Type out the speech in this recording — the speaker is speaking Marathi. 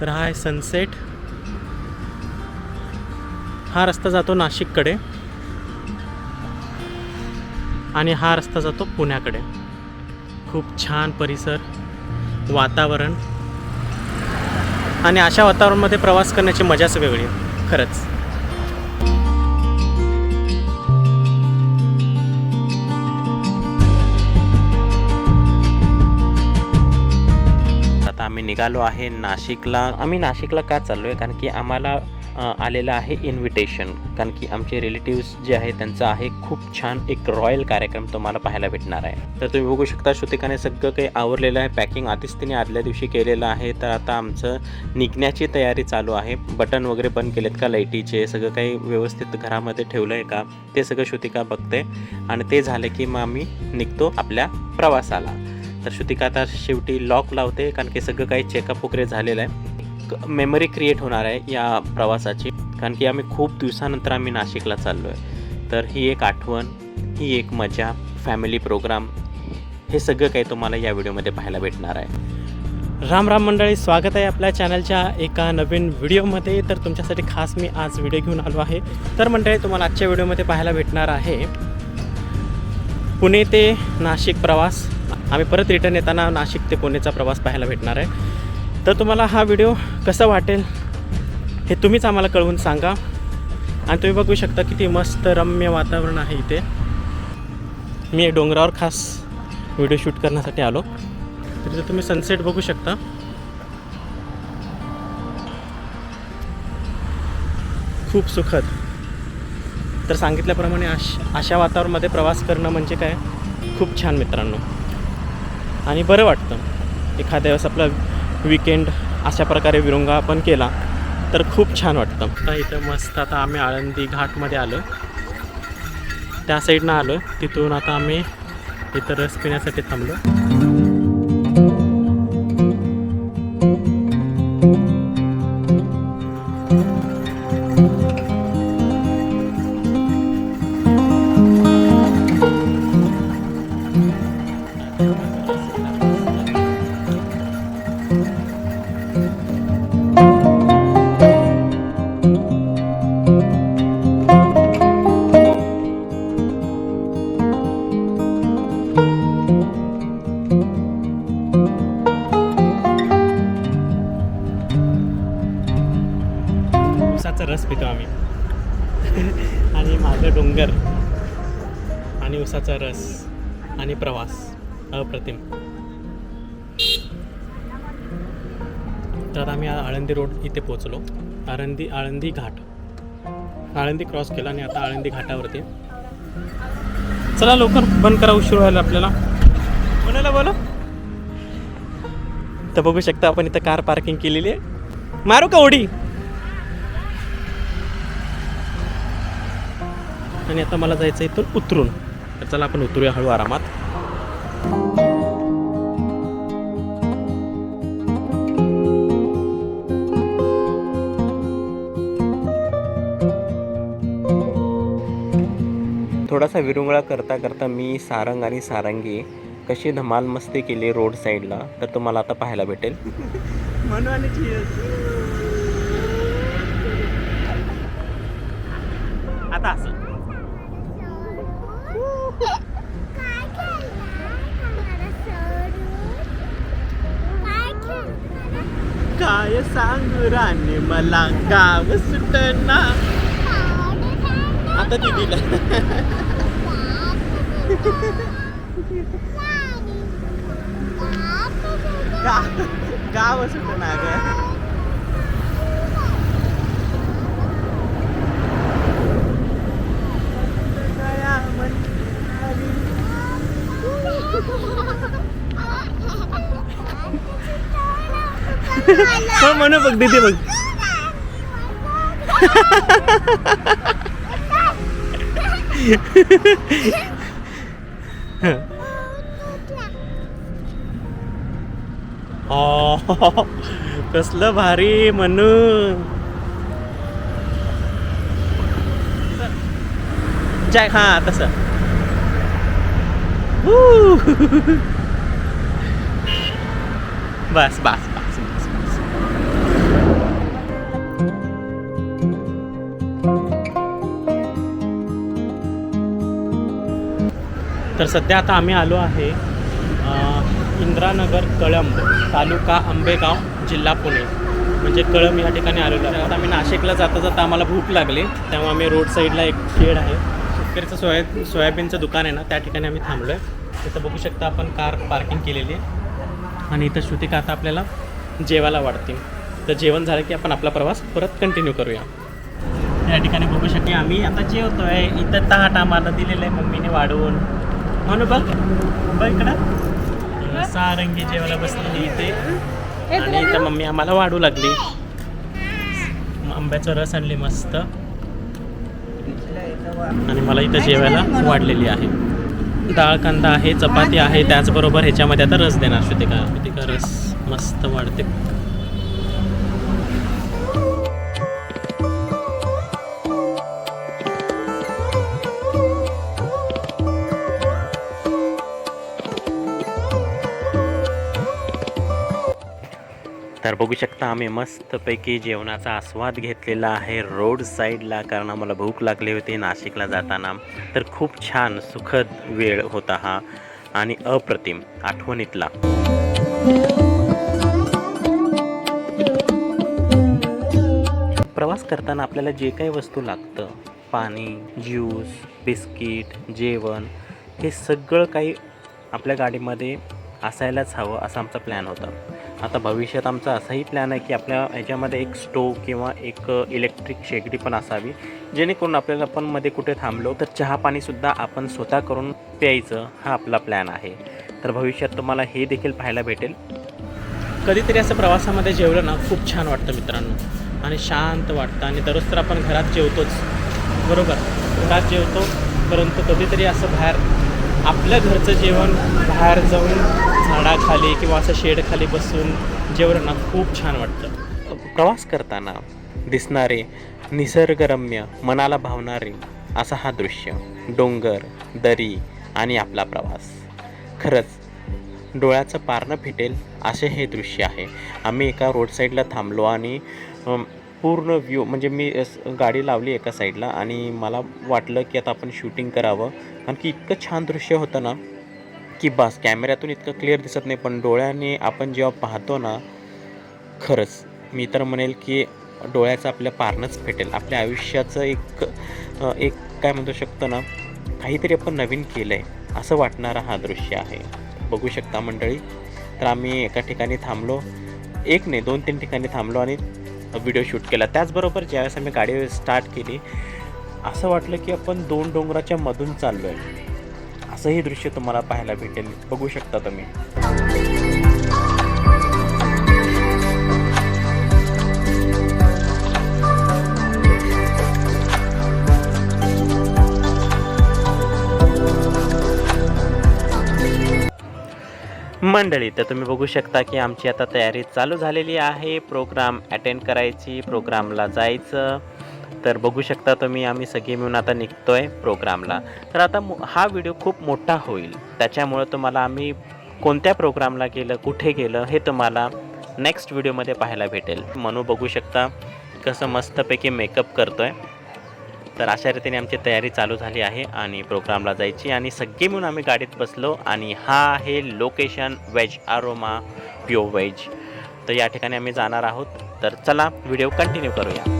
तर हा आहे सनसेट हा रस्ता जातो नाशिककडे. आणि हा रस्ता जातो पुण्याकडे. खूप छान परिसर वातावरण. आणि अशा वातावरणामध्ये प्रवास करण्याची मजाच वेगळी आहे खरंच. आम्ही निघालो आहे नाशिकला. आम्ही नाशिकला का चाललो आहे कारण की आम्हाला आलेलं आहे इन्व्हिटेशन कारण की आमचे रिलेटिव्स जे आहे त्यांचा आहे खूप छान एक रॉयल कार्यक्रम तुम्हाला पाहायला भेटणार आहे. तर तुम्ही बघू शकता श्रुतिकाने सगळं काही आवरलेलं आहे. पॅकिंग आधीच तिने आदल्या दिवशी केलेलं आहे. तर आता आमचं निघण्याची तयारी चालू आहे. बटन वगैरे बंद केलेत का लाईटीचे सगळं काही व्यवस्थित घरामध्ये ठेवलं आहे का? ते सगळं श्रुतिका बघते. आणि ते झालं की मग आम्ही निघतो आपल्या प्रवासाला. तर श्रुतिका आता शेवटी लॉक लावते कारण की सगळं काही चेकअप वगैरे झालेलं आहे. मेमरी क्रिएट होणार आहे या प्रवासाची कारण की आम्ही खूप दिवसानंतर आम्ही नाशिकला चाललो आहे तर ही एक आठवण ही एक मजा फॅमिली प्रोग्राम हे सगळं काही तुम्हाला या व्हिडिओमध्ये पाहायला भेटणार आहे. राम राम मंडळी स्वागत आहे आपल्या चॅनलच्या एका नवीन व्हिडिओमध्ये. तर तुमच्यासाठी खास मी आज व्हिडिओ घेऊन आलो आहे. तर मंडळी तुम्हाला आजच्या व्हिडिओमध्ये पाहायला भेटणार आहे पुणे ते नाशिक प्रवास. आम्ही परत रिटर्न येताना नाशिक ते पुणेचा प्रवास पाहायला भेटणार आहे. तर तुम्हाला हा व्हिडिओ कसा वाटेल हे तुम्हीच आम्हाला कळवून सांगा. आणि तुम्ही बघू शकता किती मस्त रम्य वातावरण आहे इथे. मी डोंगरावर खास व्हिडिओ शूट करण्यासाठी आलो. तर तुम्ही सनसेट बघू शकता. खूप सुखद. तर सांगितल्याप्रमाणे अश अशा वातावरणामध्ये प्रवास करणं म्हणजे काय? खूप छान मित्रांनो. आणि बरं वाटतं. एखाद्या वेळेस आपला विकेंड अशा प्रकारे विरुंगा आपण केला तर खूप छान वाटतं. आता इथं मस्त आता आम्ही आळंदी घाटमध्ये आलो त्या साईडनं आलो तिथून आता आम्ही इथं रस पिण्यासाठी थांबलो. रस पितो आम्ही. आणि माझं डोंगर. आणि उसाचा रस. आणि प्रवास. अप्रतिम. तर आम्ही आळंदी रोड इथे पोचलो आळंदी आळंदी घाट. आळंदी क्रॉस केला आणि आता आळंदी घाटावरती. चला लवकर बंद करा उशीर व्हायला आपल्याला. कोणाला बोला. तर बघू शकता आपण इथं कार पार्किंग केलेली आहे. मारू का उडी आणि आता मला जायचं इथून उतरून. तर चला आपण उतरूया हळू आरामात. थोडासा विरुंगळा करता करता मी सारंग आणि सारंगी कशी धमाल मस्ती केली रोड साईडला तर तुम्हाला आता पाहायला भेटेल. melangkah bersutena atau tidaklah Gak, gak masuk tenaga. Mama, ano pagdidi mag... कसलं भारी म्हणू जॅक हा तस. Woo! बस बस बस बस. तर सध्या आता आम्ही आलो आहे इंद्रानगर कळंब तालुका आंबेगाव जिल्हा पुणे. म्हणजे कळंब या ठिकाणी आलेलो आहे. आता आम्ही नाशिकला जाता जाता आम्हाला भूक लागली तेव्हा आम्ही रोड साईडला एक खेड आहे. शेतकरीचं सोया सोयाबीनचं दुकान आहे ना त्या ठिकाणी आम्ही थांबलो आहे तिथं बघू शकता आपण कार पार्किंग केलेली आहे. आणि इथं श्रुतिका आता आपल्याला जेवायला वाढतील. तर जेवण झालं की आपण आपला प्रवास परत कंटिन्यू करूया. या ठिकाणी बघू शकते आम्ही. आता जेवतोय इथं ताट आम्हाला दिलेलं आहे मम्मीने वाढवून. म्हणून बघ. बघ इकडं. सारंगी जेवायला बसलेली इथे. आणि इथं मम्मी आम्हाला वाढू लागली. आंब्याचा रस आणली मस्त. आणि मला इथं जेवायला वाढलेली आहे. डाळ कांदा आहे चपाती आहे. त्याचबरोबर ह्याच्यामध्ये आता रस देणार श्रुतिका. श्रुतिका रस मस्त वाढते. तर बघू शकता आम्ही मस्तपैकी जेवणाचा आस्वाद घेतलेला आहे. रोड साईडला कारण आम्हाला भूक लागली होती नाशिकला जाताना. तर खूप छान सुखद वेळ होता हा. आणि अप्रतिम आठवणीतला. प्रवास करताना आपल्याला जे काही वस्तू लागतं पाणी ज्यूस बिस्किट जेवण हे सगळं काही आपल्या गाडीमध्ये असायलाच हवं असा आमचा प्लॅन होता. आता भविष्यात आमचा असाही प्लॅन आहे की आपल्या ह्याच्यामध्ये एक स्टोव किंवा एक इलेक्ट्रिक शेगडी पण असावी. जेणेकरून आपल्याला आपण मध्ये कुठे थांबलो तर चहा पाणीसुद्धा आपण स्वतः करून प्यायचं हा आपला प्लॅन आहे. तर भविष्यात तुम्हाला हे देखील पाहायला भेटेल. कधीतरी असं प्रवासामध्ये जेवलं ना खूप छान वाटतं मित्रांनो. आणि शांत वाटतं. आणि दररोज तर आपण घरात जेवतोच. बरोबर? घरात जेवतो परंतु कधीतरी असं बाहेर आपल्या घरचं जेवण बाहेर जाऊन झाडाखाली किंवा असं शेडखाली बसून जेवलं खूप छान वाटतं. प्रवास करताना दिसणारे निसर्गरम्य मनाला भावणारे असा हा दृश्य डोंगर दरी आणि आपला प्रवास. खरंच डोळ्याचं पारणं फिटेल असे हे दृश्य आहे. आम्ही एका रोड साईडला थांबलो आणि पूर्ण व्ह्यू म्हणजे मी अस- गाडी लावली एका साईडला आणि मला वाटलं की आता आपण शूटिंग करावं. कारण की इतकं छान दृश्य होतं ना की बस कॅमेऱ्यातून इतकं क्लिअर दिसत नाही पण डोळ्याने आपण जेव्हा पाहतो ना खरंच मी तर म्हणेल की डोळ्याचं आपल्या पारणंच फेटेल. आपल्या आयुष्याचं एक एक काय म्हणू शकतो ना काहीतरी आपण नवीन केलं आहे असं वाटणारा हा दृश्य आहे. बघू शकता मंडळी. तर आम्ही एका ठिकाणी थांबलो. एक नाही दोन तीन ठिकाणी थांबलो आणि व्हिडिओ शूट केला. त्याचबरोबर ज्यावेळेस आम्ही गाडी स्टार्ट केली असं वाटलं की आपण दोन डोंगराच्या मधून चाललो आहे असंही दृश्य तुम्हाला पाहायला भेटेल. बघू शकता तुम्ही. मंडळी तर तुम्ही बघू शकता की आमची आता तयारी चालू झालेली आहे. प्रोग्राम अटेंड करायची प्रोग्रामला जायचं. तर बघू शकता तुम्ही आम्ही सगळे मिळून आता निघतो आहे प्रोग्रामला. तर आता हा व्हिडिओ खूप मोठा होईल. त्याच्यामुळं तुम्हाला आम्ही कोणत्या प्रोग्रामला गेलं कुठे गेलं हे तुम्हाला नेक्स्ट व्हिडिओमध्ये पाहायला भेटेल. मनू बघू शकता कसं मस्तपैकी मेकअप करतो आहे तर अशा रीतीने आमची तयारी चालू झाली आहे आणि प्रोग्रामला जायची आणि सगळे मिळून आम्ही गाडीत बसलो आणि हा आहे location veg aroma pure veg तर या ठिकाणी आम्ही जाणार आहोत. तर चला व्हिडिओ कंटिन्यू करूया.